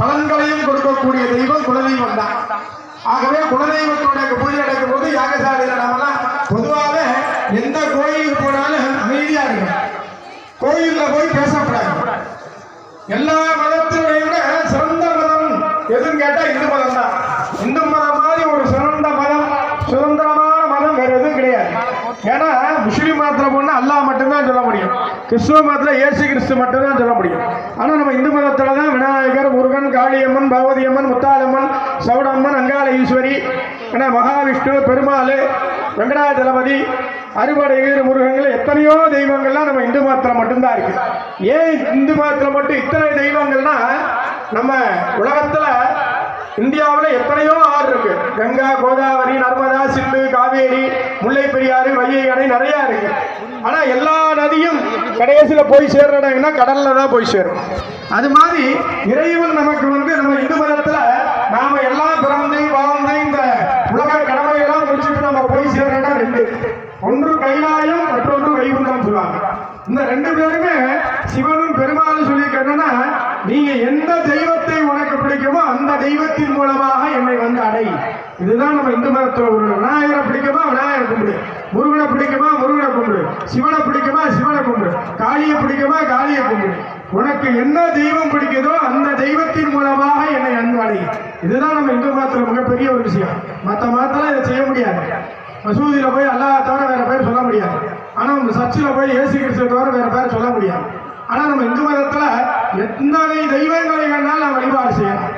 பலன்களையும் கொடுக்கக்கூடிய தெய்வம் குலதெய்வம் தான். ஆகவே குலதெய்வத்தோட பூஜை நடக்கும் போது யாகசாலையில நாமெல்லாம் பொதுவாக எந்த கோயிலுக்கு போனாலும் அமைதியா இருக்கும் கோயில்ல போய் பேசக்கூடாது. எல்லா மதத்தினுடைய விட சிறந்த மதம் எதுன்னு கேட்டா இந்து மதம் தான். இந்து மதம் மாதிரி ஒரு சிறந்த மதம் சுதந்திரமான மதம் வேற எதுவும் கிடையாது. ஏன்னா முஸ்லீம் மதத்துல போனா அல்லாஹ் மட்டும்தான் சொல்ல முடியும். கிறிஸ்துவ மதத்துல இயேசு கிறிஸ்து மட்டும்தான் சொல்ல முடியும். ஆனா நம்ம இந்து மதத்துல தான் காளியம்மன் பகவதியம்மன் முத்தாளம்மன் சவுடம்மன் அங்காள ஈஸ்வரி ஏன்னா மகாவிஷ்ணு பெருமாள் வெங்கடாஜலபதி அறுபடை வீர முருகங்கள் எத்தனையோ தெய்வங்கள்லாம் நம்ம இந்து மதத்தில் மட்டும்தான் இருக்கு. ஏன் இந்து மதத்தில் மட்டும் இத்தனை தெய்வங்கள்னா நம்ம உலகத்தில் இந்தியாவில் எத்தனையோ ஆறு இருக்கு. கங்கா கோதாவரி நர்மதா சிந்து காவேரி முல்லை பெரியாறு வைகை அணை நிறைய இருக்கு. ஆனா எல்லா நதியும் கடைசியில போய் சேர்ற இடம்னா கடல்ல தான் போய் சேரும். அது மாதிரி இறைவன் நமக்கு வந்து நம்ம இந்து மதத்துல நாம எல்லாம் பிறந்து வாழ்ந்து இந்த உலக கடமையெல்லாம் முடிச்சுட்டு நம்ம போய் சேர்ற இடம் ரெண்டு. ஒன்று கைலாயம் மற்றொன்று வைகுண்டம் சொல்லுவாங்க. இந்த ரெண்டு பேருமே சிவனும் பெருமாளும் சொல்லியிருக்கேன்னா நீங்க எந்த தெய்வத்தை உனக்கு பிடிக்குமோ அந்த தெய்வத்தின் மூலமாக என்னை வந்து அடை. இதுதான் நம்ம இந்து மதத்தில் உள்ள விநாயகரை பிடிக்குமா விநாயகரை கும்பிடு. முருகனை பிடிக்குமா முருகனை கும்பிடு. சிவனை பிடிக்குமா சிவனை கும்பிடு. காளியை பிடிக்குமா காளியை கும்பிடு. உனக்கு என்ன தெய்வம் பிடிக்குதோ அந்த தெய்வத்தின் மூலமாக என்னை அன்பு இதுதான் நம்ம இந்து மதத்தில் மிகப்பெரிய ஒரு விஷயம். மற்ற மதத்தில் இதை செய்ய முடியாது. மசூதியில் போய் அல்லா தவிர வேற பேர் சொல்ல முடியாது. ஆனால் நம்ம சர்ச்சில் போய் ஏசு கிறிஸ்துவ தவிர வேறு பேர் சொல்ல முடியாது. ஆனால் நம்ம இந்து மதத்தில் எத்தனை தெய்வங்களை வேணாலும் நான் வழிபாடு செய்யலாம்.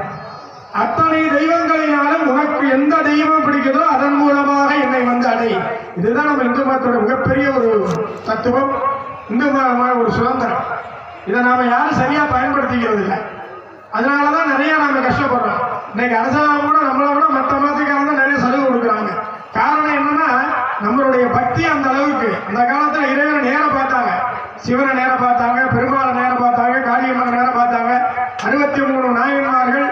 அத்தனை தெய்வங்களினாலும் உனக்கு எந்த தெய்வம் பிடிக்குதோ அதன் மூலமாக என்னை வந்து அடை. இதுதான் நம்ம இந்து மதத்தோட மிகப்பெரிய ஒரு தத்துவம். இந்து மதமான ஒரு சுதந்திரம். இதை நாம் யாரும் சரியாக பயன்படுத்திக்கிறது இல்லை. அதனாலதான் நிறைய நாம கஷ்டப்படுறோம். இன்னைக்கு அரசாங்கம் கூட நம்மளை விட மற்ற மதத்துக்காரங்க நிறைய சலுகை கொடுக்குறாங்க காரணம் என்னன்னா நம்மளுடைய பக்தி அந்த அளவுக்கு. அந்த காலத்துல இறைவனை நேரம் பார்த்தாங்க. சிவனை நேரம் பார்த்தாங்க பெருமாளை நேரம் பார்த்தாங்க காளியம்மனை நேரம் பார்த்தாங்க. அறுபத்தி மூணு நாயன்மார்கள்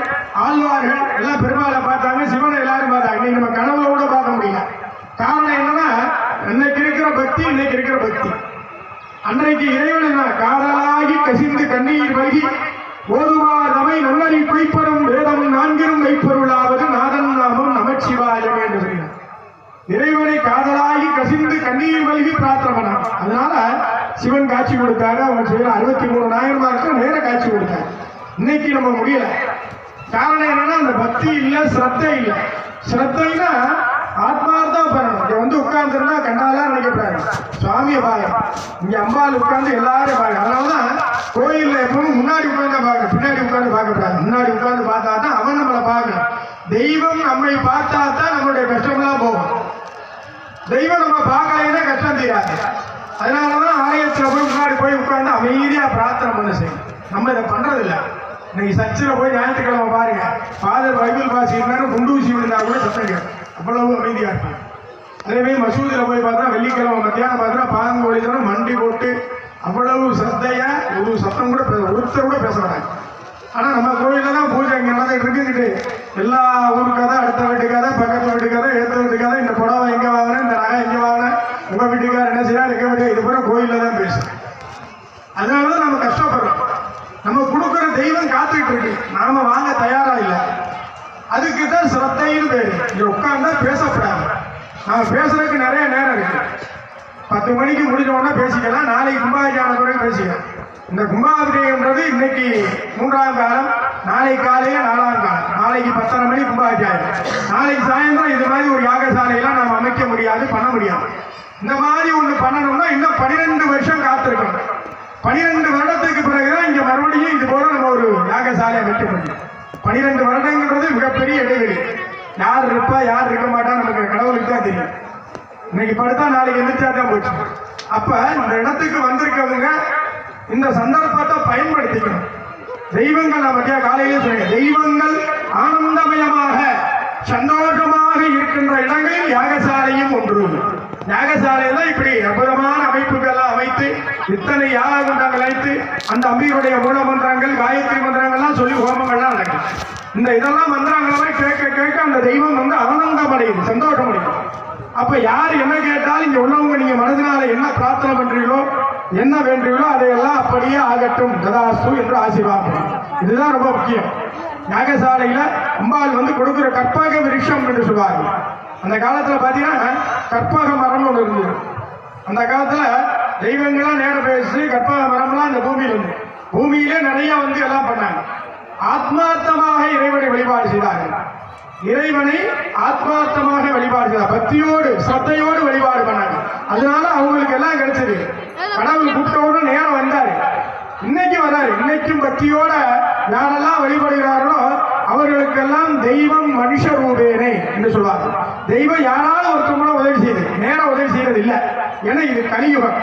ஆழ்வார்கள் எல்லாம் பெருமாளை பார்த்தாங்க சிவனை எல்லாரும் பார்த்தாங்க. இன்னைக்கு நம்ம கனவுல கூட பார்க்க முடியல. காரணம் என்னன்னா இன்னைக்கு இருக்கிற பக்தி இன்னைக்கு இருக்கிற பக்தி. அன்றைக்கு இறைவன் என்ன காதலாகி கசிந்து கண்ணீர் வழி ஓதுவார் அவை நல்லறி பொய்ப்படும் வேதம் நான்கிலும் மெய்ப்பொருளாவது நாதன் நாமம் நமச்சிவாயம் என்று சொல்கிறார் இறைவனை காதலாகி கசிந்து கண்ணீர் வல்கி பிரார்த்தனை பண்ணான் அதனால சிவன் காட்சி கொடுத்தாரு அவன் செய்யற அறுபத்தி மூணு நேர காட்சி கொடுத்தாங்க இன்னைக்கு நம்ம முடியல. காரணம் என்னன்னா அந்த பக்தி இல்ல சிரத்தை இல்ல. சிரத்தைனா ஆத்மார்த்தம் பண்ணணும் இங்க வந்து உட்கார்ந்துருந்தா கண்டாலாம் நினைக்கப்படாது சுவாமியை பாருங்க. இங்க அம்பாள் உட்கார்ந்து எல்லாரும் பாருங்க. அதனாலதான் கோயில்ல எப்பவும் முன்னாடி உட்கார்ந்து பாருங்க. பின்னாடி உட்கார்ந்து பார்க்கக்கூடாது முன்னாடி உட்கார்ந்து பார்த்தா தான் அவன் நம்மளை பார்க்கணும். தெய்வம் நம்மை பார்த்தா தான் நம்மளுடைய கஷ்டம்லாம் போகும். தெய்வம் நம்ம பார்க்கலைன்னா கஷ்டம் தீராது. அதனாலதான் அமைதியா பிரார்த்தனை பண்ண செய்யும் நம்ம இதை பண்றது இன்னைக்கு சர்ச்சில் போய் ஞாயிற்றுக்கிழமை பாருங்க. ஃபாதர் பைபிள் பாசினாலும் குண்டு ஊசி விழுந்தா கூட சத்தம் கேட்கும். அவ்வளவு அமைதியாக இருப்பாங்க அதே மாதிரி மசூதியில் போய் பார்த்தா வெள்ளிக்கிழமை மத்தியானம் பார்த்தா பாதம் ஒழிதனம் மண்டி போட்டு அவ்வளவு சத்தையா ஒரு சத்தம் கூட பேச ஒருத்தர் கூட பேச மாட்டாங்க ஆனால் நம்ம கோயிலில் தான் பூஜை இங்கே நடந்துட்டு இருக்குங்கிட்டு எல்லா ஊருக்காக தான் அடுத்த வீட்டுக்காக பக்கத்து வீட்டுக்காக கதை ஏத்த இந்த புடவை எங்கே வாங்கினேன் இந்த நகை எங்கே வாங்கினேன் உங்க வீட்டுக்காரர் என்ன செய்யறாரு எங்க வீட்டு இது பூரா கோயில்ல தான் பேசுறேன் அதனாலதான் நம்ம கஷ்டப்படுறோம் நம்ம கொடுக்குற தெய்வம் காத்துக்கிட்டு இருக்கு நாம வாங்க தயாரா இல்லை. அதுக்கு தான் சிரத்தைன்னு பேரு. இங்க உட்கார்ந்தா பேசக்கூடாது நாம பேசுறதுக்கு நிறைய நேரம் இருக்கு. பத்து மணிக்கு முடிஞ்சோடனே பேசிக்கலாம். நாளைக்கு கும்பாபிஷேகம் பிறகு பேசிக்கலாம். இந்த கும்பாபிஷேகம்ன்றது இன்னைக்கு மூன்றாம் காலம். நாளைக்கு காலையில நாலாம் காலம். நாளைக்கு பத்தரை மணி கும்பாபிஷேகம். நாளைக்கு சாயந்தரம் இது மாதிரி ஒரு யாகசாலையெல்லாம் நம்ம அமைக்க முடியாது பண்ண முடியாது. இந்த மாதிரி ஒன்று பண்ணணும்னா இன்னும் பன்னிரெண்டு வருஷம் காத்திருக்கணும். பனிரெண்டு வருடத்துக்கு பிறகுதான் இங்க மறுபடியும் இது போல நம்ம ஒரு யாகசாலையை அமைக்க முடியும். பனிரெண்டு வருடங்கிறது மிகப்பெரிய இடைவெளி. யார் இருப்பா யார் இருக்க மாட்டா நமக்கு கடவுளுக்கு தான் தெரியும். இன்னைக்கு படுத்தா நாளைக்கு எந்திரிச்சா தான் போச்சு. அப்ப இந்த இடத்துக்கு வந்திருக்கவங்க இந்த சந்தர்ப்பத்தை பயன்படுத்திக்கணும். தெய்வங்கள் நான் பத்தியா காலையிலே சொன்னேன். தெய்வங்கள் ஆனந்தமயமாக சந்தோஷமாக இருக்கின்ற இடங்களில் யாகசாலையும் ஒன்று யாகசாலையில இப்படி அற்புதமான அமைப்புகள்லாம் அமைத்து இத்தனை யாகமன்றங்கள் அழைத்து வைத்து அந்த அம்பிகளுடைய மூல மன்றங்கள் காயத்ரி மந்திரங்கள்லாம் சொல்லி ஹோமங்கள்லாம் நடக்கும் இந்த இதெல்லாம் மந்திரங்களை கேட்க கேட்க அந்த தெய்வம் வந்து ஆனந்தம் அடையுது சந்தோஷம் அடையுது அப்ப யார் என்ன கேட்டாலும் இங்க உள்ளவங்க நீங்க மனதினால என்ன பிரார்த்தனை பண்றீங்களோ என்ன வேண்டீங்களோ அதையெல்லாம் அப்படியே ஆகட்டும் கதாஸ்து என்று ஆசீர்வாதம். இதுதான் ரொம்ப முக்கியம். யாகசாலையில அம்பாள் வந்து கொடுக்குற கற்பக விருஷம் என்று சொல்வார்கள். அந்த காலத்தில் பார்த்தீங்கன்னா கற்பக மரம் ஒன்று இருந்தது. அந்த காலத்தில் தெய்வங்கள்லாம் நேரம் பேசி கற்பக மரம்லாம் அந்த பூமியில் இருந்து பூமியிலே நிறைய வந்து எல்லாம் பண்ணாங்க. ஆத்மார்த்தமாக இறைவனை வழிபாடு செய்தார்கள். இறைவனை ஆத்மார்த்தமாக வழிபாடு செய்தார். பக்தியோடு சத்தையோடு வழிபாடு பண்ணாங்க. அதனால அவங்களுக்கு எல்லாம் கிடைச்சது. கடவுள் கூப்பிட்டவுடன் நேரம் வந்தாரு. இன்னைக்கு வராரு. இன்னைக்கும் பக்தியோட யாரெல்லாம் வழிபடுகிறார்களோ அவர்களுக்கெல்லாம் தெய்வம் மனுஷ ரூபேனே என்று சொல்வார்கள். தெய்வம் யாராவது ஒருத்தவங்களும் உதவி செய்யுது நேரம் உதவி செய்யறது இல்லை. ஏன்னா இது கலியுகம்.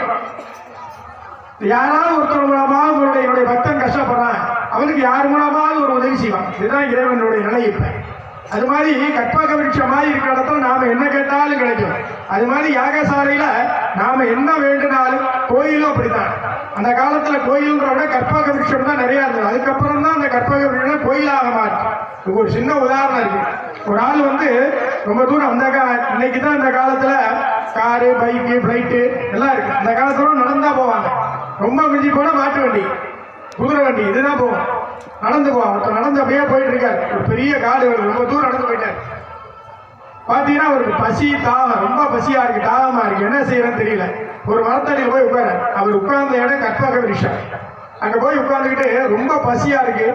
யாராவது ஒருத்தர் மூலமாக உங்களுடைய என்னுடைய பக்தன் கஷ்டப்படுறான் அவனுக்கு யார் மூலமாவது ஒரு உதவி செய்வான்? இதுதான் இறைவனுடைய நிலை இப்போ. அது மாதிரி கற்பக விருட்சமாக இருக்கிற இடத்துல நாம என்ன கேட்டாலும் கிடைக்கும். அது மாதிரி யாகசாலையில நாம என்ன வேண்டுனாலும் கோயிலும் அப்படித்தான். அந்த காலத்துல கோயில்ன்ற விட கற்பக விருட்சம் தான் நிறைய இருந்தது. அதுக்கப்புறம் தான் அந்த கற்பக விருட்சம் கோயிலாக மாறும் ஒரு சின்ன உதாரணம் இருக்கு. ஒரு ஆள் வந்து ரொம்ப தூரம் அந்த கா இன்னைக்கு தான் இந்த காலத்துல காரு பைக்கு ஃப்ளைட்டு எல்லாம் இருக்கு. அந்த காலத்துல நடந்தா போவாங்க. ரொம்ப மிஞ்சி போனா மாட்டு வண்டி குதிரை வண்டி இதுதான் போவோம். நடந்து போவோம். ஒருத்தர் நடந்து அப்படியே போயிட்டு இருக்காரு ஒரு பெரிய காடு ரொம்ப தூரம் நடந்து போயிட்டாரு. பார்த்தீங்கன்னா அவருக்கு பசி தாகம் ரொம்ப பசியா இருக்கு. தாகமா இருக்கு. என்ன செய்யறதுன்னு தெரியல. ஒரு மரத்தடியில் போய் உட்கார அவர் உட்கார்ந்த இடம் கற்பக விருஷம் அங்க போய் உட்கார்ந்துக்கிட்டு ரொம்ப பசியா இருக்கு.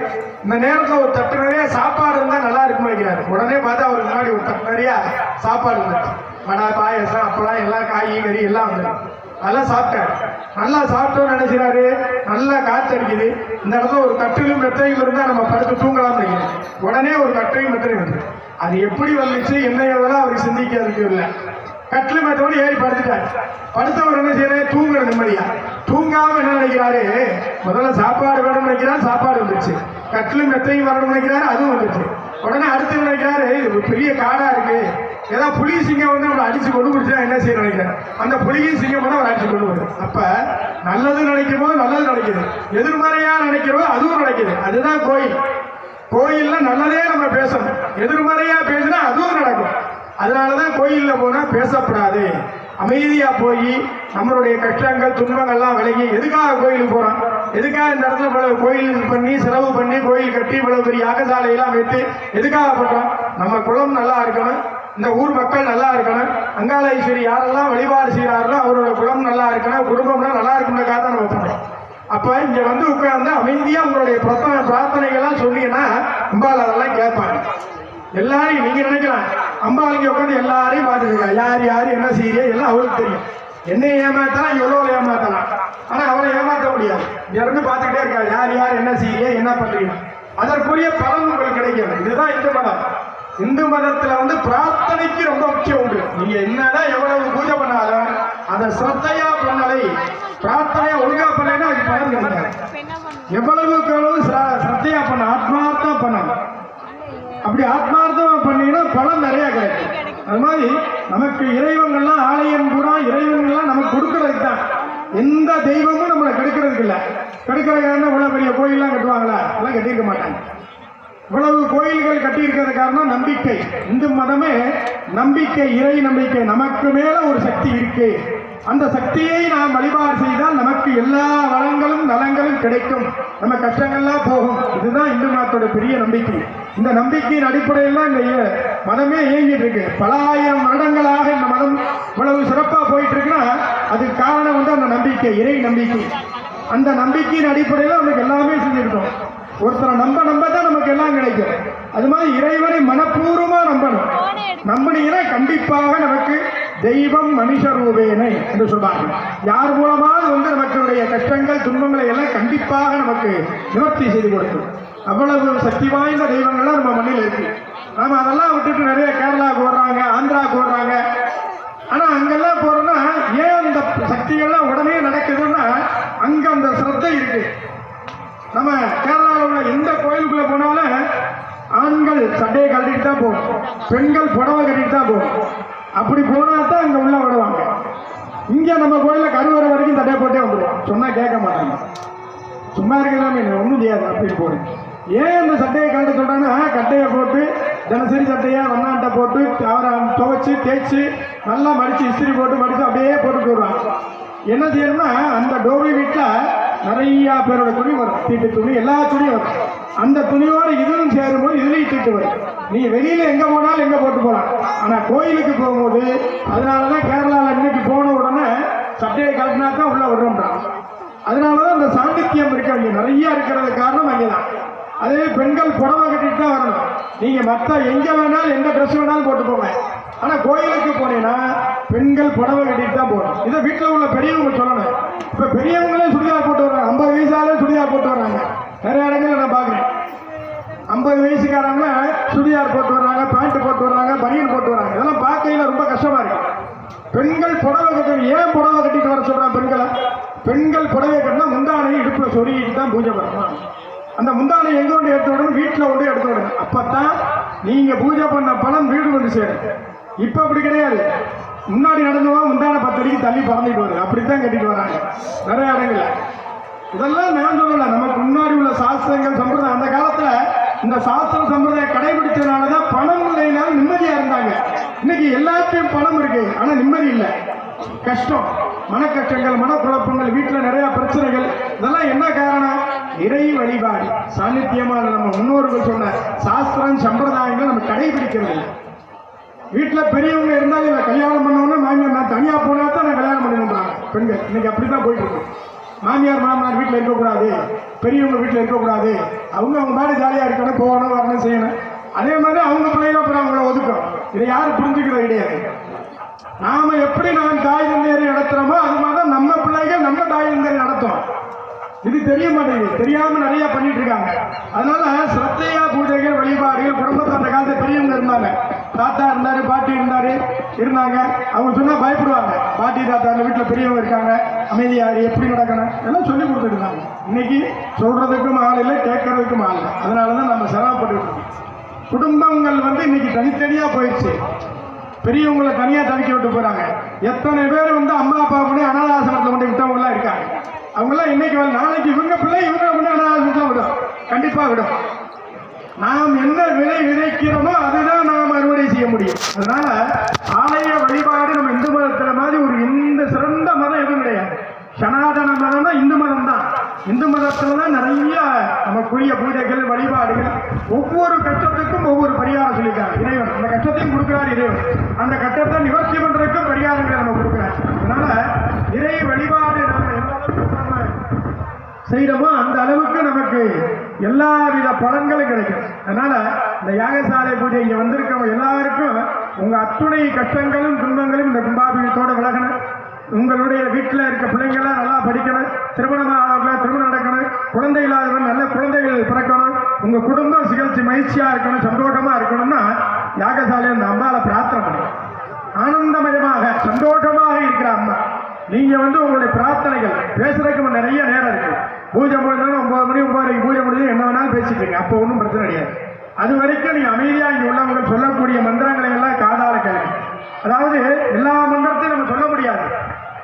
இந்த நேரத்துல ஒரு தட்டு நிறைய சாப்பாடு இருந்தா நல்லா இருக்கும்னு வைக்கிறாரு. உடனே பார்த்தா அவருக்கு முன்னாடி ஒரு தட்டு நிறைய சாப்பாடு இருந்துச்சு வடை பாயசம் அப்பெல்லாம் எல்லாம் காய் கறி எல்லாம் வந்துருக்கு நல்லா சாப்பிட்டாரு. நல்லா சாப்பிட்டோன்னு நினைக்கிறாரு நல்லா காத்தடிக்குது. இந்த இடத்துல ஒரு கட்டிலும் மெத்தையும் இருந்தா நம்ம படுத்து தூங்கலாம் நினைக்கிறேன். உடனே ஒரு கட்டையும் மெத்தையும் வந்து அது எப்படி வந்துச்சு என்ன எவ்வளோ அவருக்கு சிந்திக்கிறதுக்கு இல்லை. கட்டில் மெத்தோடு ஏறி படுத்துட்டாரு. படுத்தவர் என்ன செய்யறேன் தூங்கணும் நிம்மதியா. தூங்காம என்ன நினைக்கிறாரு? முதல்ல சாப்பாடு வேணும்னு நினைக்கிறார் சாப்பாடு வந்துச்சு கட்டிலும் மெத்தையும் வரணும்னு நினைக்கிறாரு அதுவும் வந்துச்சு உடனே அடுத்து நினைக்கிறாரு? ஒரு பெரிய காடா இருக்கு. ஏதாவது புலி சிங்கம் வந்து அவரை அடிச்சு கொண்டு பிடிச்சா என்ன செய்ய நினைக்கிறேன் அந்த புலியும் சிங்கம் வந்து அவர் அடிச்சு கொண்டு வருது அப்ப நல்லது நினைக்கும் போது நல்லது நடக்குது. எதிர்மறையா நினைக்கிறோம் அதுவும் நடக்குது. அதுதான் கோயில். கோயில்ல நல்லதே நம்ம பேசணும். எதிர்மறையா பேசினா அதுவும் நடக்கும். அதனாலதான் கோயில்ல போனா பேசக்கூடாது அமைதியா போய் நம்மளுடைய கஷ்டங்கள் துன்பங்கள்லாம் விலகி எதுக்காக கோயிலுக்கு போறோம்? எதுக்காக இந்த இடத்துல இவ்வளவு கோயில் இது பண்ணி செலவு பண்ணி கோயில் கட்டி இவ்வளவு பெரிய யாகசாலை எல்லாம் வைத்து எதுக்காக போட்டோம்? நம்ம குளம் நல்லா இருக்கணும் இந்த ஊர் மக்கள் நல்லா இருக்கணும் அங்காள ஈஸ்வரி யாரெல்லாம் வழிபாடு செய்கிறார்களோ அவரோட குளம் நல்லா இருக்கணும் குடும்பம்லாம் நல்லா இருக்கணுக்காக தான் நம்ம பண்றோம் அப்ப இங்க வந்து உட்கார்ந்து அமைதியா உங்களுடைய பிரார்த்தனை பிரார்த்தனைகள்லாம் சொன்னீங்கன்னா அம்பாள் அதெல்லாம் கேட்பாங்க. எல்லாரையும் நீங்க நினைக்கலாம். அம்பாள் இங்க உட்காந்து எல்லாரையும் பார்த்துட்டு யார் யார் என்ன செய்யறியா எல்லாம் அவளுக்கு தெரியும். என்னை ஏமாத்தலாம் எவ்வளோ ஏமாத்தலாம். ஆனால் அவளை ஏமாற்ற முடியாது. இங்க இருந்து பார்த்துக்கிட்டே இருக்கா. யார் யார் என்ன செய்யறியா என்ன பண்ணுறீங்க அதற்குரிய பலன் உங்களுக்கு கிடைக்கும் இதுதான் இந்து மதம். இந்து மதத்தில் வந்து பிரார்த்தனைக்கு ரொம்ப முக்கியம் உண்டு. நீங்கள் என்னதான் எவ்வளவு பூஜை பண்ணாலும் அதை சிரத்தையா பண்ணலை. பிரார்த்தனையா ஒழுங்கா பண்ணலைன்னா அதுக்கு பலன் கிடைக்காது. எவ்வளவுக்கு எவ்வளவு சிர- சிரத்தையா பண்ண ஆத்மார்த்தம் பண்ணணும் அப்படி ஆத்மார்த்தமா பண்ணீங்கன்னா பலம் நிறைய கிடைக்கும். அது மாதிரி நமக்கு இறைவங்கள்லாம் ஆலயம் பூரா இறைவங்கள்லாம் நமக்கு கொடுக்கறதுக்கு தான். எந்த தெய்வமும் நம்மளை கெடுக்கிறதுக்கு இல்லை. கெடுக்கிறதுக்கான காரணம் இவ்வளவு பெரிய கோயிலெலாம் கட்டுவாங்களா? அதெல்லாம் கட்டியிருக்க மாட்டாங்க. இவ்வளவு கோயில்கள் கட்டியிருக்கிறது காரணம் நம்பிக்கை. இந்து மதமே நம்பிக்கை இறை நம்பிக்கை. நமக்கு மேல ஒரு சக்தி இருக்கு. அந்த சக்தியை நாம் வழிபாடு செய்தால் நமக்கு எல்லா வளங்களும் நலங்களும் கிடைக்கும். நம்ம கஷ்டங்கள்லாம் போகும். இதுதான் இந்து மதத்தோட பெரிய நம்பிக்கை. இந்த நம்பிக்கையின் அடிப்படையில் தான் இந்த மதமே இயங்கிட்டு இருக்கு பல ஆயிரம் வருடங்களாக இந்த மதம் இவ்வளவு சிறப்பாக போயிட்டு இருக்குன்னா அதுக்கு காரணம் வந்து அந்த நம்பிக்கை இறை நம்பிக்கை. அந்த நம்பிக்கையின் அடிப்படையில் நமக்கு எல்லாமே செஞ்சுக்கிட்டோம் ஒருத்தரை நம்ப நம்ப தான் நமக்கு எல்லாம் கிடைக்கும். அது மாதிரி இறைவனை மனப்பூர்வமாக நம்பணும். நம்பினீங்கன்னா கண்டிப்பாக நமக்கு தெய்வம் மனுஷ ரூபேனை என்று சொல்வார்கள். யார் மூலமாவது வந்து நமக்குடைய கஷ்டங்கள் துன்பங்களை எல்லாம் கண்டிப்பாக நமக்கு நிவர்த்தி செய்து கொடுக்கும். அவ்வளவு சக்தி வாய்ந்த தெய்வங்கள்லாம் நம்ம மண்ணில் இருக்கு. நாம அதெல்லாம் விட்டுட்டு நிறைய கேரளாவுக்கு ஓடுறாங்க ஆந்திராவுக்கு ஓடுறாங்க ஆனா அங்கெல்லாம் போறோம்னா ஏன் அந்த சக்திகள்லாம் உடனே நடக்குதுன்னா அங்க அந்த சிரத்தை இருக்கு. நம்ம கேரளாவில் உள்ள எந்த கோயிலுக்குள்ள போனாலும் ஆண்கள் சட்டையை கட்டிட்டு தான் போகும் பெண்கள் புடவை கட்டிட்டு தான் போகும் அப்படி போனா தான் அங்கே உள்ள விடுவாங்க இங்கே நம்ம கோயிலில் கருவறை வரைக்கும் சட்டையை போட்டே வந்துடுவோம் சொன்னால் கேட்க மாட்டாங்க. சும்மா இருக்கலாமே ஒன்றும் செய்யாது அப்படின்னு போறேன் ஏன் அந்த சட்டையை கட்ட சொல்கிறாங்கன்னா கட்டையை போட்டு தினசரி சட்டையை வண்ணாட்டை போட்டு அவரை துவைச்சி தேய்ச்சி நல்லா மடித்து இஸ்திரி போட்டு மடித்து அப்படியே போட்டு வருவாங்க என்ன செய்யணும்னா அந்த டோபி வீட்டில் நிறையா பேரோட துணி வரும். தீட்டு துணி எல்லா துணியும் வரும். அந்த துணியோடு இதுவும் சேரும்போது இதுலயும் தீட்டு வரும் நீ வெளியில எங்க போனாலும் எங்க போட்டு போலாம். ஆனா கோயிலுக்கு போகும்போது அதனாலதான் கேரளால இன்னைக்கு போன உடனே சட்டையை கழட்டினா தான் உள்ள விடுறோம்ன்றான் அதனாலதான் அந்த சாண்டித்தியம் இருக்க அங்க நிறைய இருக்கிறது காரணம் அங்கதான். அதே பெண்கள் புடவை கட்டிட்டு தான் வரணும். நீங்க மத்த எங்க வேணாலும் எந்த ட்ரெஸ் வேணாலும் போட்டு போங்க. ஆனா கோயிலுக்கு போனீங்கன்னா பெண்கள் புடவை கட்டிட்டு தான் போகணும். இதை வீட்டில் உள்ள பெரியவங்க சொல்லணும். இப்ப பெரியவங்களே சுடிதார் போட்டு வர்றாங்க ஐம்பது வயசாலே சுடிதார் போட்டு வர்றாங்க நிறைய இடங்கள்ல நான் பாக்குறேன் ஐம்பது வயசுக்காரங்க சுடிதார் போட்டு வர்றாங்க பேண்ட் போட்டு வர்றாங்க பனியன் போட்டு வர்றாங்க இதெல்லாம் பார்க்கையில ரொம்ப கஷ்டமா இருக்கு பெண்கள் புடவை கட்டணும் ஏன் புடவை கட்டிட்டு வர சொல்றான் பெண்களை? பெண்கள் புடவை கட்டினா முந்தானையை இடுப்புல சொருகிட்டு தான் பூஜை பண்ணணும். அந்த முந்தானை எங்க கொண்டு எடுத்து விடணும்? வீட்டில் கொண்டு எடுத்து விடணும். அப்பத்தான் நீங்க பூஜை பண்ண பணம் வீடு வந்து சேரும். இப்ப அப்படி கிடையாது. முன்னாடி நடந்துவா முந்தான பத்து அடிக்கு தள்ளி பறந்துட்டு வருது. அப்படித்தான் கட்டிட்டு வராங்க. நிறைய இடங்கள்ல. இதெல்லாம் நான் சொல்லல. நமக்கு முன்னாடி உள்ள சாஸ்திரங்கள் சம்பிரதாயம் அந்த காலத்துல இந்த சாஸ்திர சம்பிரதாயம் கடைபிடிச்சதுனாலதான் பணம் இல்லைனாலும் நிம்மதியா இருந்தாங்க. இன்னைக்கு எல்லாத்தையும் பணம் இருக்கு. ஆனா நிம்மதி இல்லை. கஷ்டம். மன கஷ்டங்கள் மனக்குழப்பங்கள் வீட்டில் நிறைய பிரச்சனைகள். இதெல்லாம் என்ன காரணம்? இறை வழிபாடு. சாநித்தியமான நம்ம முன்னோர்கள் சொன்ன சாஸ்திரம் சம்பிரதாயங்கள் நம்ம கடைபிடிக்கிறது இல்லை. வீட்டில் பெரியவங்க இருந்தாலும் இதை கல்யாணம் பண்ணவொன்னே மாமியார் நான் தனியாக போனா தான் நான் கல்யாணம் பண்ணணுன்றாங்க பெண்கள். இன்னைக்கு அப்படித்தான் போயிட்டு இருக்கு. மாமியார் மாமனார் வீட்டில் இருக்கக்கூடாது. பெரியவங்க வீட்டில் இருக்கக்கூடாது. அவங்க அவங்க மாதிரி ஜாலியாக இருக்கணும் போகணும் வரணும் செய்யணும். அதே மாதிரி அவங்க பிள்ளைங்க அப்புறம் அவங்கள ஒதுக்கும். இதை யாரும் புரிஞ்சுக்கிறது கிடையாது. நாம் எப்படி நான் தாய் தந்தையரை நடத்துகிறோமோ அது மாதிரி தான் நம்ம பிள்ளைகள் நம்ம தாய் தந்தையரை நடத்தும். இது தெரிய மாட்டேங்குது. தெரியாமல் நிறையா பண்ணிட்டு இருக்காங்க. அதனால சிரத்தையா பூஜைகள் வழிபாடுகள் குடும்பத்தை அந்த காலத்தில் பெரியவங்க இருந்தாங்க. தாத்தா இருந்தார் பாட்டி இருந்தார் இருந்தாங்க. அவங்க சொன்னா பயப்படுவாங்க. பாட்டி தாத்தா அந்த வீட்டுல பெரியவங்க இருக்காங்க. அமைதியாரு எப்படி நடக்கணும்? எல்லாம் சொல்லி கொடுத்துருந்தாங்க இன்னைக்கு சொல்றதுக்கும் ஆள் இல்லை கேட்கறதுக்கும் ஆள் இல்லை. அதனாலதான் நம்ம சிரமப்பட்டு குடும்பங்கள் வந்து இன்னைக்கு தனித்தனியா போயிடுச்சு. பெரியவங்களை தனியா தவிக்க விட்டு போறாங்க. எத்தனை பேர் வந்து அம்மா அப்பா கூட அனாதாசனத்தில் கொண்டு விட்டவங்க எல்லாம் இருக்காங்க. அவங்க எல்லாம் இன்னைக்கு நாளைக்கு இவங்க பிள்ளை இவங்க வந்து அனாதாசிரமத்தில் விடும். கண்டிப்பா விடும். நாம் என்ன விதை விதைக்கிறோமோ முடியும். அதனால ஆலய வழிபாடு நம்ம இந்து மதத்துல மாதிரி ஒரு இந்த சிறந்த மதம் எதுவும் கிடையாது. சனாதன மதம் தான் இந்து மதம் தான் இந்து மதத்துல தான் நிறைய நமக்குரிய பூஜைகள் வழிபாடுகள் ஒவ்வொரு கஷ்டத்துக்கும் ஒவ்வொரு பரிகாரம் சொல்லியிருக்காங்க. இறைவன். அந்த கஷ்டத்தையும் கொடுக்கிறார் இறைவன். அந்த கஷ்டத்தை நிவர்த்தி பண்றதுக்கும் பரிகாரங்களை நம்ம கொடுக்கிறார். அதனால இறை வழிபாடு நம்ம எந்த அளவுக்கு நம்ம செய்யறோமோ அந்த அளவுக்கு நமக்கு எல்லா வித பலன்களும் கிடைக்கும். அதனால இந்த யாகசாலை பூஜை இங்க வந்திருக்கவங்க எல்லாருக்கும் உங்க அத்துணை கஷ்டங்களும் துன்பங்களும் இந்த கும்பாபிஷத்தோடு விலகணும். உங்களுடைய வீட்டில் இருக்க பிள்ளைங்களாம் நல்லா படிக்கணும். திருமணம் ஆனவங்க திருமணம் நடக்கணும். குழந்தை இல்லாதவங்க நல்ல குழந்தைகள் பிறக்கணும். உங்க குடும்பம் சிகிச்சை மகிழ்ச்சியா இருக்கணும் சந்தோஷமா இருக்கணும்னா யாகசாலை இந்த அம்பாவை பிரார்த்தனை பண்ணுங்க. ஆனந்தமயமாக சந்தோஷமாக இருக்கிற அம்மா. நீங்க வந்து உங்களுடைய பிரார்த்தனைகள் பேசுறதுக்கு நிறைய நேரம் இருக்கு. பூஜை முடிஞ்சாலும் ஒன்பது மணி ஒன்பது பூஜை பேசிக்கீங்க அப்போ ஒன்றும் பிரச்சனை கிடையாது. அது வரைக்கும் நீ அமைதியாக இங்கே உள்ளவங்க சொல்லக்கூடிய மந்திரங்களை எல்லாம் காதால கேளுங்க. அதாவது எல்லா மந்திரத்தையும் நம்ம சொல்ல முடியாது.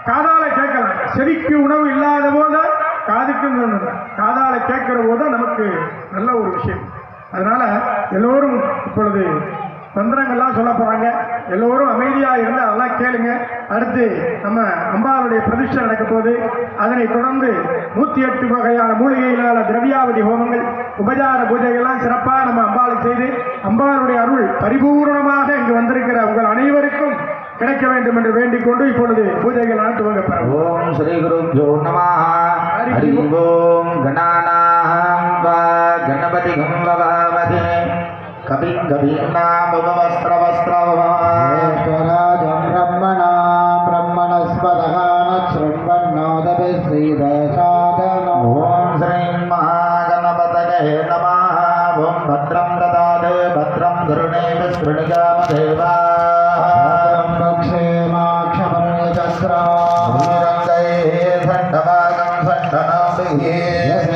காதால கேட்கலாம். செவிக்கு உணவு இல்லாத போது காதுக்கு காதால கேட்கிற போது நமக்கு நல்ல ஒரு விஷயம். அதனால எல்லோரும் இப்பொழுது மந்திரங்கள்லாம் சொல்ல போறாங்க. எல்லோரும் அமைதியா இருந்து அதெல்லாம் கேளுங்க. அடுத்து நம்ம அம்பாளுடைய பிரதிஷ்டை நடக்க போகுது. அதனை தொடர்ந்து நூத்தி எட்டு வகையான மூலிகைகளான திரவியாவதி ஹோமங்கள் உபச்சார பூஜைகள்லாம் சிறப்பாக நம்ம அம்பாளுக்கு செய்து அம்பாளுடைய அருள் பரிபூர்ணமாக இங்கு வந்திருக்கிற உங்கள் அனைவருக்கும் கிடைக்க வேண்டும் என்று வேண்டிக் கொண்டு இப்பொழுது பூஜைகள் துவங்கப்பெறும் ஓம் ஸ்ரீ குருभ्यो நமः ஹரி ஓம். கணானாஹம் வா கணபதி வவாமஹே శ్వరాజం బ్రహ్మణా బ్రహ్మణస్పదः न शृण्वन्नोदपि श्रीदशादनो ॐ श्रीं महागणपतये नमः ॐ भद्रं ददाते भद्रं धृणे विस्तृणिकामदेवा क्षमाक्षमं चक्रा भूरङ्गैः षण्डभागं षण्डनाभिः